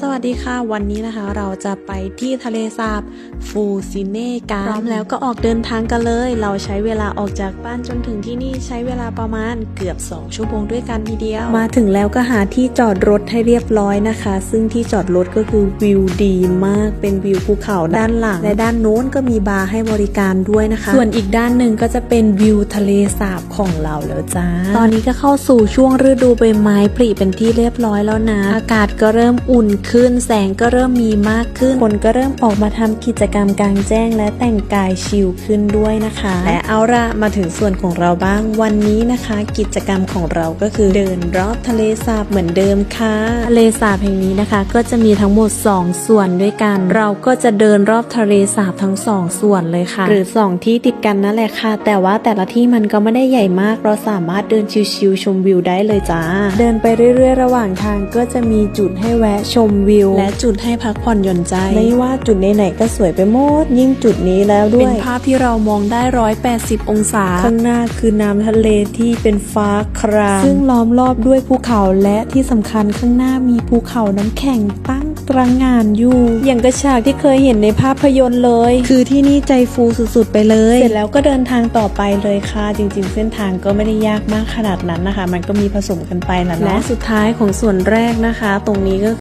สวัสดีค่ะ วันนี้นะคะเราจะไปที่ทะเลสาบฟูซิเน่กันพร้อมแล้วก็ออกเดินทางกันเลย เราใช้เวลาออกจากบ้านจนถึงที่นี่ใช้เวลาประมาณเกือบ 2 ชั่วโมงด้วยกันทีเดียว มาถึงแล้วก็หาที่จอดรถให้เรียบร้อยนะคะ ซึ่งที่จอดรถก็คือวิวดีมากเป็นวิวภูเขาด้านหลัง และด้านโน้นก็มีบาร์ให้บริการด้วยนะคะ ส่วนอีกด้านหนึ่งก็จะเป็นวิวทะเลสาบของเราแล้วจ้าตอนนี้ก็เข้าสู่ช่วงฤดูใบไม้ผลิเป็นที่เรียบร้อยแล้วนะอากาศก็เริ่มอุ่นขึ้น แสงก็เริ่มมีมากขึ้น คนก็เริ่มออกมาทำกิจกรรมกลางแจ้ง และแต่งกายชิลขึ้นด้วยนะคะ และเอาละมาถึงส่วนของเราบ้างวันนี้นะคะ กิจกรรมของเราก็คือเดินรอบทะเลสาบเหมือนเดิมค่ะทะเลสาบแห่งนี้นะคะ ก็จะมีทั้งหมด 2 ส่วนด้วยกัน เราก็จะเดินรอบทะเลสาบทั้ง 2 ส่วนเลยค่ะ หรือ 2 ที่ติดกันนั่นแหละค่ะ แต่ว่าแต่ละที่มันก็ไม่ได้ใหญ่มาก เราสามารถเดินชิลๆชมวิวได้เลยจ้า เดินไปเรื่อยๆ ระหว่างทางก็จะมีจุดให้แวะชมวิว และจุดให้พักผ่อนหย่อนใจ ไม่ว่าจุดไหนๆก็สวยไปหมด ยิ่งจุดนี้แล้วด้วย เป็นภาพที่เรามองได้ 180 องศา ข้างหน้าคือน้ำทะเลที่เป็นฟ้าครามซึ่งล้อมรอบด้วยภูเขาและที่สำคัญข้างหน้ามีภูเขาน้ำแข็งตั้งตระหง่านอยู่ อย่างกระฉากที่เคยเห็นในภาพยนตร์เลย คือที่นี่ใจฟูสุดๆไปเลย เสร็จแล้วก็เดินทางต่อไปเลยค่ะ จริง ๆ เส้นทางก็ไม่ได้ยากมากขนาดนั้นนะคะ มันก็มีผสมกันไปแหละเนาะและสุดท้ายของส่วนแรกนะคะ ตรงนี้ก็